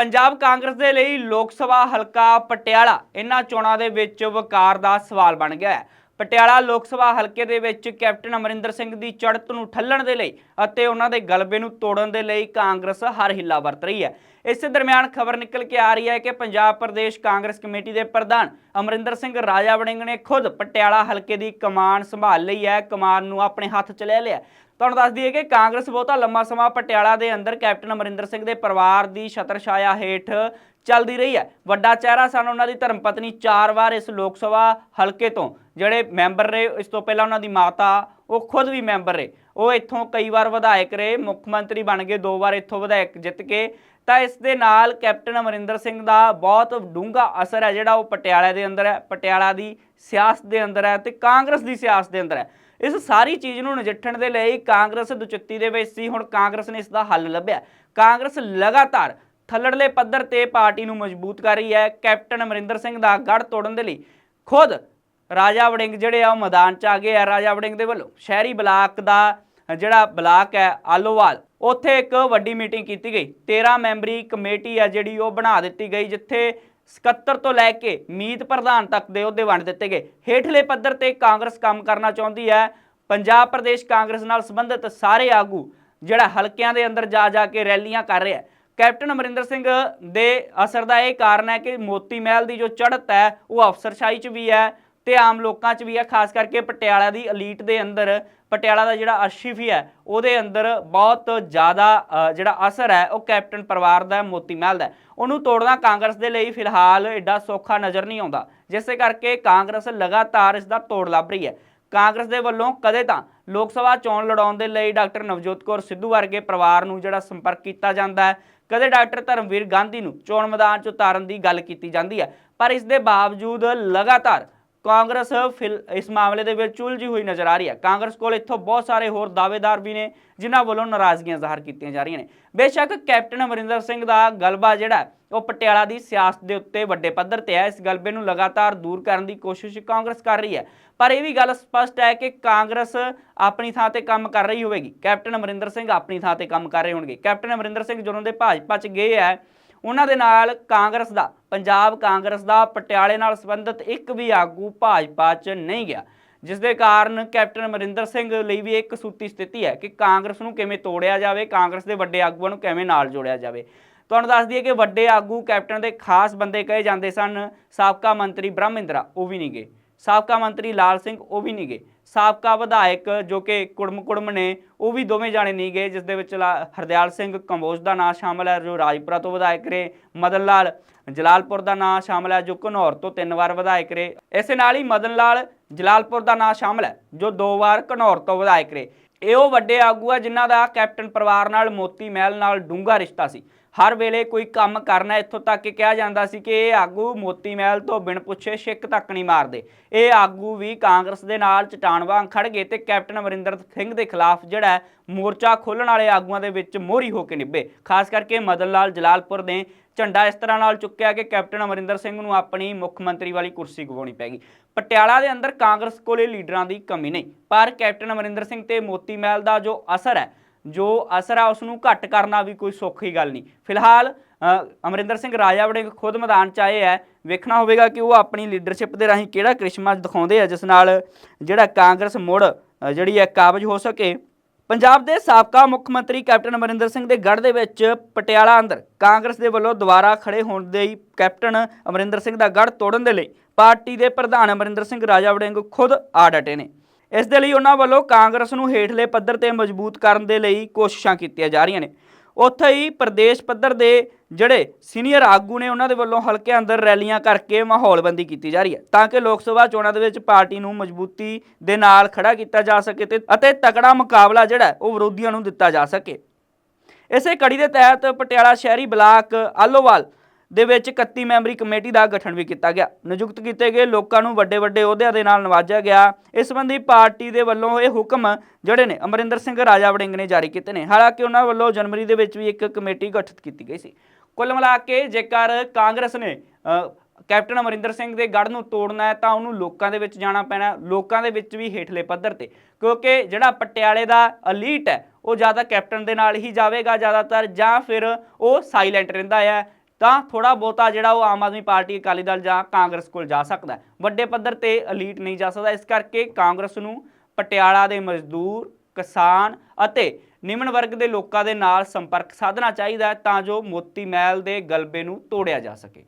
ਪੰਜਾਬ ਕਾਂਗਰਸ ਦੇ ਲਈ ਲੋਕ ਸਭਾ ਹਲਕਾ ਪਟਿਆਲਾ, ਇਹਨਾਂ ਚੋਣਾਂ ਦੇ ਵਿੱਚ ਵਕਾਰ ਦਾ ਸਵਾਲ ਬਣ ਗਿਆ ਹੈ। ਪਟਿਆਲਾ ਲੋਕ ਸਭਾ ਹਲਕੇ ਦੇ ਵਿੱਚ ਕੈਪਟਨ ਅਮਰਿੰਦਰ ਸਿੰਘ ਦੀ ਚੜ੍ਹਤ ਨੂੰ ਠੱਲਣ ਦੇ ਲਈ ਅਤੇ ਉਹਨਾਂ ਦੇ ਗਲਬੇ ਨੂੰ ਤੋੜਨ ਦੇ ਲਈ ਕਾਂਗਰਸ ਹਰ ਹਿੱਲਾ ਵਰਤ ਰਹੀ ਹੈ। ਇਸੇ ਦਰਮਿਆਨ ਖਬਰ ਨਿਕਲ ਕੇ ਆ ਰਹੀ ਹੈ ਕਿ ਪੰਜਾਬ ਪ੍ਰਦੇਸ਼ ਕਾਂਗਰਸ ਕਮੇਟੀ ਦੇ ਪ੍ਰਧਾਨ ਅਮਰਿੰਦਰ ਸਿੰਘ ਰਾਜਾ ਵੜਿੰਗ ਨੇ ਖੁਦ ਪਟਿਆਲਾ ਹਲਕੇ ਦੀ ਕਮਾਨ ਸੰਭਾਲ ਲਈ ਹੈ। ਕਮਾਨ ਨੂੰ ਆਪਣੇ ਹੱਥ 'ਚ ਲੈ ਲਿਆ ਤੁਹਾਨੂੰ ਦੱਸ ਦਈਏ ਕਿ ਕਾਂਗਰਸ ਬਹੁਤਾ ਲੰਮਾ ਸਮਾਂ ਪਟਿਆਲਾ ਦੇ ਅੰਦਰ ਕੈਪਟਨ ਅਮਰਿੰਦਰ ਸਿੰਘ ਦੇ ਪਰਿਵਾਰ ਦੀ ਛਤਰ ਛਾਇਆ ਹੇਠ ਚੱਲਦੀ ਰਹੀ ਹੈ। ਵੱਡਾ ਚਿਹਰਾ ਸਨ ਉਹਨਾਂ ਦੀ ਧਰਮ ਪਤਨੀ ਚਾਰ ਵਾਰ ਇਸ ਲੋਕ ਸਭਾ ਹਲਕੇ ਤੋਂ। ਜਿਹੜੇ ਮੈਂਬਰ ਰਹੇ, ਇਸ ਤੋਂ ਪਹਿਲਾਂ ਉਹਨਾਂ ਦੀ ਮਾਤਾ, ਉਹ ਖੁਦ ਵੀ ਮੈਂਬਰ ਰਹੇ। ਉਹ ਇੱਥੋਂ ਕਈ ਵਾਰ ਵਿਧਾਇਕ ਰਹੇ, ਮੁੱਖ ਮੰਤਰੀ ਬਣ ਗਏ, ਦੋ ਵਾਰ ਇੱਥੋਂ ਵਿਧਾਇਕ ਜਿੱਤ ਕੇ। ਤਾਂ ਇਸ ਦੇ ਨਾਲ ਕੈਪਟਨ ਅਮਰਿੰਦਰ ਸਿੰਘ ਦਾ ਬਹੁਤ ਡੂੰਘਾ ਅਸਰ ਹੈ ਜਿਹੜਾ ਉਹ ਪਟਿਆਲਾ ਦੇ ਅੰਦਰ ਹੈ, ਪਟਿਆਲਾ ਦੀ ਸਿਆਸਤ ਦੇ ਅੰਦਰ ਹੈ ਤੇ ਕਾਂਗਰਸ ਦੀ ਸਿਆਸਤ ਦੇ ਅੰਦਰ ਹੈ। ਇਸ ਸਾਰੀ ਚੀਜ਼ ਨੂੰ ਨਜਿੱਠਣ ਦੇ ਲਈ ਕਾਂਗਰਸ ਦੁਚਿੱਤੀ ਦੇ ਵਿੱਚ ਸੀ, ਹੁਣ ਕਾਂਗਰਸ ਨੇ ਇਸ ਦਾ ਹੱਲ ਲੱਭਿਆ। ਕਾਂਗਰਸ ਲਗਾਤਾਰ ਥੱਲੜਲੇ ਪੱਧਰ ਤੇ ਪਾਰਟੀ ਨੂੰ ਮਜ਼ਬੂਤ ਕਰ ਰਹੀ ਹੈ। ਕੈਪਟਨ ਅਮਰਿੰਦਰ ਸਿੰਘ ਦਾ ਗੜ ਤੋੜਨ ਦੇ ਲਈ ਖੁਦ ਰਾਜਾ ਵੜਿੰਗ ਜਿਹੜੇ ਆ ਉਹ ਮੈਦਾਨ 'ਚ ਆ ਗਏ ਆ। ਰਾਜਾ ਵੜਿੰਗ ਦੇ ਵੱਲੋਂ ਸ਼ਹਿਰੀ ਬਲਾਕ ਦਾ ਜਿਹੜਾ ਬਲਾਕ ਹੈ, ਆਲੋਵਾਲ, ਉੱਥੇ ਇੱਕ ਵੱਡੀ ਮੀਟਿੰਗ ਕੀਤੀ ਗਈ। 13 ਮੈਂਬਰੀ ਕਮੇਟੀ ਆ ਜਿਹੜੀ ਉਹ ਬਣਾ ਦਿੱਤੀ ਗਈ, ਜਿੱਥੇ 77 ਤੋਂ ਲੈ ਕੇ ਮੀਤ ਪ੍ਰਧਾਨ ਤੱਕ ਦੇ ਅਹੁਦੇ ਵੰਡ ਦਿੱਤੇ ਗਏ। ਹੇਠਲੇ ਪੱਧਰ ਤੇ ਕਾਂਗਰਸ ਕੰਮ ਕਰਨਾ ਚਾਹੁੰਦੀ ਹੈ। ਪੰਜਾਬ ਪ੍ਰਦੇਸ਼ ਕਾਂਗਰਸ ਨਾਲ ਸੰਬੰਧਿਤ ਸਾਰੇ ਆਗੂ, ਜਿਹੜਾ ਹਲਕਿਆਂ ਦੇ ਅੰਦਰ ਜਾ ਜਾ ਕੇ ਰੈਲੀਆਂ ਕਰ ਰਿਹਾ ਕੈਪਟਨ ਅਮਰਿੰਦਰ ਸਿੰਘ ਦੇ ਅਸਰ ਦਾ ਇਹ ਕਾਰਨ ਹੈ ਕਿ ਮੋਤੀ ਮਹਿਲ ਦੀ ਜੋ ਚੜ੍ਹਤ ਹੈ, ਉਹ ਅਫਸਰਸ਼ਾਹੀ 'ਚ ਵੀ ਹੈ। ਤੇ ਆਮ ਲੋਕਾਂ 'ਚ ਵੀ ਹੈ ਖਾਸ ਕਰਕੇ ਪਟਿਆਲਾ ਦੀ ਅਲੀਟ ਦੇ ਅੰਦਰ, ਪਟਿਆਲਾ ਦਾ ਜਿਹੜਾ ਅਰਸ਼ੀਫੀ ਹੈ, ਉਹਦੇ ਅੰਦਰ ਬਹੁਤ ਜ਼ਿਆਦਾ ਜਿਹੜਾ ਅਸਰ ਹੈ, ਉਹ ਕੈਪਟਨ ਪਰਿਵਾਰ ਦਾ, ਮੋਤੀ ਮਹਿਲ ਦਾ ਉਹਨੂੰ ਤੋੜਨਾ ਕਾਂਗਰਸ ਦੇ ਲਈ ਫਿਲਹਾਲ ਐਡਾ ਸੌਖਾ ਨਜ਼ਰ ਨਹੀਂ ਆਉਂਦਾ। ਜਿਸੇ ਕਰਕੇ ਕਾਂਗਰਸ ਲਗਾਤਾਰ ਇਸ ਦਾ ਤੋੜ ਲੱਭ ਰਹੀ ਹੈ। ਕਾਂਗਰਸ ਦੇ ਵੱਲੋਂ ਕਦੇ ਤਾਂ ਲੋਕ ਸਭਾ ਚੋਣ ਲੜਾਉਣ ਦੇ ਲਈ ਡਾਕਟਰ ਨਵਜੋਤ ਕੌਰ ਸਿੱਧੂ ਵਰਗੇ ਪਰਿਵਾਰ ਨੂੰ ਜਿਹੜਾ ਸੰਪਰਕ ਕੀਤਾ ਜਾਂਦਾ ਹੈ, ਕਦੇ ਡਾਕਟਰ ਧਰਮਵੀਰ ਗਾਂਧੀ ਨੂੰ ਚੋਣ ਮੈਦਾਨ 'ਚ ਉਤਾਰਨ ਦੀ ਗੱਲ ਕੀਤੀ ਜਾਂਦੀ ਹੈ। ਪਰ ਇਸ ਦੇ ਬਾਵਜੂਦ ਲਗਾਤਾਰ ਕਾਂਗਰਸ ਫਿਲ ਇਸ ਮਾਮਲੇ ਦੇ ਵਿੱਚ ਉਲਝੀ ਹੋਈ ਨਜ਼ਰ ਆ ਰਹੀ ਹੈ। ਕਾਂਗਰਸ ਕੋਲ ਇੱਥੋਂ ਬਹੁਤ ਸਾਰੇ ਹੋਰ ਦਾਅਵੇਦਾਰ ਵੀ ਨੇ, ਜਿਨ੍ਹਾਂ ਵੱਲੋਂ ਨਾਰਾਜ਼ਗੀਆਂ ਜ਼ਾਹਰ ਕੀਤੀਆਂ ਜਾ ਰਹੀਆਂ ਨੇ। ਬੇਸ਼ੱਕ ਕੈਪਟਨ ਅਮਰਿੰਦਰ ਸਿੰਘ ਦਾ ਗਲਬਾ ਜਿਹੜਾ ਉਹ ਪਟਿਆਲਾ ਦੀ ਸਿਆਸਤ ਦੇ ਉੱਤੇ ਵੱਡੇ ਪੱਧਰ ਤੇ ਹੈ। ਇਸ ਗਲਬੇ ਨੂੰ ਲਗਾਤਾਰ ਦੂਰ ਕਰਨ ਦੀ ਕੋਸ਼ਿਸ਼ ਕਾਂਗਰਸ ਕਰ ਰਹੀ ਹੈ। ਪਰ ਇਹ ਵੀ ਗੱਲ ਸਪਸ਼ਟ ਹੈ ਕਿ ਕਾਂਗਰਸ ਆਪਣੀ ਥਾਂ ਤੇ ਕੰਮ ਕਰ ਰਹੀ ਹੋਵੇਗੀ। ਕੈਪਟਨ ਅਮਰਿੰਦਰ ਸਿੰਘ ਆਪਣੀ ਥਾਂ ਤੇ ਕੰਮ ਕਰ ਰਹੇ ਹੋਣਗੇ। ਕੈਪਟਨ ਅਮਰਿੰਦਰ ਸਿੰਘ ਜਦੋਂ ਦੇ ਭਾਜਪਾ 'ਚ ਗਏ ਹੈ ਉਹਨਾਂ ਦੇ ਨਾਲ ਕਾਂਗਰਸ ਦਾ, ਪੰਜਾਬ ਕਾਂਗਰਸ ਦਾ ਪਟਿਆਲੇ ਨਾਲ ਸੰਬੰਧਿਤ ਇੱਕ ਵੀ ਆਗੂ ਭਾਜਪਾ 'ਚ ਨਹੀਂ ਗਿਆ। ਜਿਸ ਦੇ ਕਾਰਨ ਕੈਪਟਨ ਅਮਰਿੰਦਰ ਸਿੰਘ ਲਈ ਵੀ ਇੱਕ ਸੂਤੀ ਸਥਿਤੀ ਹੈ ਕਿ ਕਾਂਗਰਸ ਨੂੰ ਕਿਵੇਂ ਤੋੜਿਆ ਜਾਵੇ, ਕਾਂਗਰਸ ਦੇ ਵੱਡੇ ਆਗੂਆਂ ਨੂੰ ਕਿਵੇਂ ਨਾਲ ਜੋੜਿਆ ਜਾਵੇ। ਤੁਹਾਨੂੰ ਦੱਸ ਦਈਏ ਕਿ ਵੱਡੇ ਆਗੂ ਕੈਪਟਨ ਦੇ ਖਾਸ ਬੰਦੇ ਕਹੇ ਜਾਂਦੇ ਸਨ, ਸਾਬਕਾ ਮੰਤਰੀ ਬ੍ਰਹਮਿੰਦਰਾ, ਉਹ ਵੀ ਨਹੀਂ ਗਏ। ਸਾਬਕਾ ਮੰਤਰੀ ਲਾਲ ਸਿੰਘ, ਉਹ ਵੀ ਨਹੀਂ ਗਏ। ਸਾਬਕਾ ਵਿਧਾਇਕ ਜੋ ਕਿ ਕੁੜਮ ਕੁੜਮ ਨੇ, ਉਹ ਵੀ ਦੋਵੇਂ ਜਾਣੇ ਨਹੀਂ ਗਏ, ਜਿਸ ਦੇ ਵਿੱਚ ਲਾ- ਹਰਦਿਆਲ ਸਿੰਘ ਕੰਬੋਜ ਦਾ ਨਾਂ ਸ਼ਾਮਲ ਹੈ, ਜੋ ਰਾਜਪੁਰਾ ਤੋਂ ਵਿਧਾਇਕ ਰਹੇ। ਮਦਨ ਲਾਲ ਜਲਾਲਪੁਰ ਦਾ ਨਾਂ ਸ਼ਾਮਲ ਹੈ, ਜੋ ਘਨੌਰ ਤੋਂ ਤਿੰਨ ਵਾਰ ਵਿਧਾਇਕ ਰਹੇ। ਇਸੇ ਨਾਲ ਹੀ ਮਦਨ ਲਾਲ ਜਲਾਲਪੁਰ ਦਾ ਨਾਂ ਸ਼ਾਮਲ ਹੈ, ਜੋ ਦੋ ਵਾਰ ਘਨੌਰ ਤੋਂ ਵਿਧਾਇਕ ਰਹੇ। ਇਹ ਉਹ ਵੱਡੇ ਆਗੂ ਆ, ਜਿਨ੍ਹਾਂ ਦਾ ਕੈਪਟਨ ਪਰਿਵਾਰ ਨਾਲ ਮੋਤੀ ਮਹਿਲ ਨਾਲ ਡੂੰਘਾ ਰਿਸ਼ਤਾ ਸੀ। ਹਰ ਵੇਲੇ ਕੋਈ ਕੰਮ ਕਰਨਾ ਇੱਥੋਂ ਤੱਕ ਕਿ ਕਿਹਾ ਜਾਂਦਾ ਸੀ ਕਿ ਇਹ ਆਗੂ ਮੋਤੀ ਮਹਿਲ ਤੋਂ ਬਿਨ ਪੁੱਛੇ ਛਿੱਕ ਤੱਕ ਨਹੀਂ ਮਾਰਦੇ। ਇਹ ਆਗੂ ਵੀ ਕਾਂਗਰਸ ਦੇ ਨਾਲ ਚਟਾਨ ਵਾਂਗ ਖੜ ਗਏ ਤੇ ਕੈਪਟਨ ਅਮਰਿੰਦਰ ਸਿੰਘ ਦੇ ਖਿਲਾਫ ਜਿਹੜਾ ਮੋਰਚਾ ਖੋਲਣ ਵਾਲੇ ਆਗੂਆਂ ਦੇ ਵਿੱਚ ਮੋਹਰੀ ਹੋ ਕੇ ਨਿਭੇ। ਖਾਸ ਕਰਕੇ ਮਦਨ ਲਾਲ ਜਲਾਲਪੁਰ ਨੇ ਝੰਡਾ ਇਸ ਤਰ੍ਹਾਂ ਨਾਲ ਚੁੱਕਿਆ ਕਿ ਕੈਪਟਨ ਅਮਰਿੰਦਰ ਸਿੰਘ ਨੂੰ ਆਪਣੀ ਮੁੱਖ ਮੰਤਰੀ ਵਾਲੀ ਕੁਰਸੀ ਗਵਾਉਣੀ ਪੈ ਗਈ। ਪਟਿਆਲਾ ਦੇ ਅੰਦਰ ਕਾਂਗਰਸ ਕੋਲੇ ਲੀਡਰਾਂ ਦੀ ਕਮੀ ਨਹੀਂ, ਪਰ ਕੈਪਟਨ ਅਮਰਿੰਦਰ ਸਿੰਘ ਤੇ ਮੋਤੀ ਮਹਿਲ ਦਾ ਜੋ ਅਸਰ ਹੈ ਜੋ ਅਸਰ ਆ ਉਸ ਨੂੰ ਘੱਟ ਕਰਨਾ ਵੀ ਕੋਈ ਸੌਖੀ ਗੱਲ ਨਹੀਂ। ਫਿਲਹਾਲ ਅਮਰਿੰਦਰ ਸਿੰਘ ਰਾਜਾ ਵੜਿੰਗ ਖੁਦ ਮੈਦਾਨ 'ਚ ਆਏ ਹੈ ਵੇਖਣਾ ਹੋਵੇਗਾ ਕਿ ਉਹ ਆਪਣੀ ਲੀਡਰਸ਼ਿਪ ਦੇ ਰਾਹੀਂ ਕਿਹੜਾ ਕ੍ਰਿਸ਼ਮਾ ਦਿਖਾਉਂਦੇ ਆ, ਜਿਸ ਨਾਲ ਜਿਹੜਾ ਕਾਂਗਰਸ ਮੁੜ ਜਿਹੜੀ ਹੈ ਕਾਬਜ ਹੋ ਸਕੇ। ਪੰਜਾਬ ਦੇ ਸਾਬਕਾ ਮੁੱਖ ਮੰਤਰੀ ਕੈਪਟਨ ਅਮਰਿੰਦਰ ਸਿੰਘ ਦੇ ਗੜ੍ਹ ਦੇ ਵਿੱਚ ਪਟਿਆਲਾ ਅੰਦਰ ਕਾਂਗਰਸ ਦੇ ਵੱਲੋਂ ਦੁਬਾਰਾ ਖੜੇ ਹੋਣ ਦੇ ਕੈਪਟਨ ਅਮਰਿੰਦਰ ਸਿੰਘ ਦਾ ਗੜ੍ਹ ਤੋੜਨ ਦੇ ਲਈ ਪਾਰਟੀ ਦੇ ਪ੍ਰਧਾਨ ਅਮਰਿੰਦਰ ਸਿੰਘ ਰਾਜਾ ਵੜਿੰਗ ਖੁਦ ਆ ਡਟੇ ਨੇ। ਇਸ ਦੇ ਲਈ ਉਹਨਾਂ ਵੱਲੋਂ ਕਾਂਗਰਸ ਨੂੰ ਹੇਠਲੇ ਪੱਧਰ ਤੇ ਮਜ਼ਬੂਤ ਕਰਨ ਦੇ ਲਈ ਕੋਸ਼ਿਸ਼ਾਂ ਕੀਤੀਆਂ ਜਾ ਰਹੀਆਂ ਨੇ। ਉੱਥੇ ਹੀ ਪ੍ਰਦੇਸ਼ ਪੱਧਰ ਦੇ ਜਿਹੜੇ ਸੀਨੀਅਰ ਆਗੂ ਨੇ ਉਹਨਾਂ ਦੇ ਵੱਲੋਂ ਹਲਕੇ ਅੰਦਰ ਰੈਲੀਆਂ ਕਰਕੇ ਮਾਹੌਲਬੰਦੀ ਕੀਤੀ ਜਾ ਰਹੀ ਹੈ ਤਾਂ ਕਿ ਲੋਕ ਸਭਾ ਚੋਣਾਂ ਦੇ ਵਿੱਚ ਪਾਰਟੀ ਨੂੰ ਮਜ਼ਬੂਤੀ ਦੇ ਨਾਲ ਖੜਾ ਕੀਤਾ ਜਾ ਸਕੇ ਤੇ ਅਤੇ ਤਕੜਾ ਮੁਕਾਬਲਾ ਜਿਹੜਾ ਉਹ ਵਿਰੋਧੀਆਂ ਨੂੰ ਦਿੱਤਾ ਜਾ ਸਕੇ। ਇਸੇ ਕੜੀ ਦੇ ਤਹਿਤ ਪਟਿਆਲਾ ਸ਼ਹਿਰੀ ਬਲਾਕ ਆਲੋਵਾਲ ਦੇ ਵਿੱਚ 31 ਮੈਂਬਰੀ ਕਮੇਟੀ ਦਾ ਗਠਨ ਵੀ ਕੀਤਾ ਗਿਆ। ਨਿਯੁਕਤ ਕੀਤੇ ਗਏ ਲੋਕਾਂ ਨੂੰ ਵੱਡੇ ਵੱਡੇ ਅਹੁਦਿਆਂ ਦੇ ਨਾਲ ਨਵਾਜਿਆ ਗਿਆ। ਇਸ ਸੰਬੰਧੀ ਪਾਰਟੀ ਦੇ ਵੱਲੋਂ ਇਹ ਹੁਕਮ ਜਿਹੜੇ ਨੇ ਅਮਰਿੰਦਰ ਸਿੰਘ, ਰਾਜਾ ਵੜਿੰਗ ਨੇ ਜਾਰੀ ਕੀਤੇ ਨੇ। ਹਾਲਾਂਕਿ ਉਹਨਾਂ ਵੱਲੋਂ ਜਨਵਰੀ ਦੇ ਵਿੱਚ ਵੀ ਇੱਕ ਕਮੇਟੀ ਗਠਿਤ ਕੀਤੀ ਗਈ ਸੀ। ਕੁੱਲ ਮਿਲਾ ਕੇ ਜੇਕਰ ਕਾਂਗਰਸ ਨੇ ਕੈਪਟਨ ਅਮਰਿੰਦਰ ਸਿੰਘ ਦੇ ਗੜ ਨੂੰ ਤੋੜਨਾ ਹੈ ਤਾਂ ਉਹਨੂੰ ਲੋਕਾਂ ਦੇ ਵਿੱਚ ਜਾਣਾ ਪੈਣਾ ਲੋਕਾਂ ਦੇ ਵਿੱਚ ਵੀ ਹੇਠਲੇ ਪੱਧਰ ਤੇ। ਕਿਉਂਕਿ ਜਿਹੜਾ ਪਟਿਆਲੇ ਦਾ ਅਲੀਟ ਹੈ, ਉਹ ਜ਼ਿਆਦਾ ਕੈਪਟਨ ਦੇ ਨਾਲ ਹੀ ਜਾਵੇਗਾ ਜ਼ਿਆਦਾਤਰ ਜਾਂ ਫਿਰ ਉਹ ਸਾਇਲੈਂਟ ਰਹਿੰਦਾ ਹੈ ਤਾਂ ਥੋੜਾ ਬਹੁਤਾ ਜਿਹੜਾ ਉਹ ਆਮ ਆਦਮੀ ਪਾਰਟੀ, ਅਕਾਲੀ ਦਲ ਜਾਂ ਕਾਂਗਰਸ ਕੋਲ ਜਾ ਸਕਦਾ ਵੱਡੇ ਪੱਧਰ ਤੇ ਅਲੀਟ ਨਹੀਂ ਜਾ ਸਕਦਾ। ਇਸ ਕਰਕੇ ਕਾਂਗਰਸ ਨੂੰ ਪਟਿਆਲਾ ਦੇ ਮਜ਼ਦੂਰ, ਕਿਸਾਨ ਅਤੇ ਨਿਮਨ ਵਰਗ ਦੇ ਲੋਕਾਂ ਦੇ ਨਾਲ ਸੰਪਰਕ ਸਾਧਣਾ ਚਾਹੀਦਾ ਤਾਂ ਜੋ ਮੋਤੀ ਮਹਿਲ ਦੇ ਗਲਬੇ ਨੂੰ ਤੋੜਿਆ ਜਾ ਸਕੇ।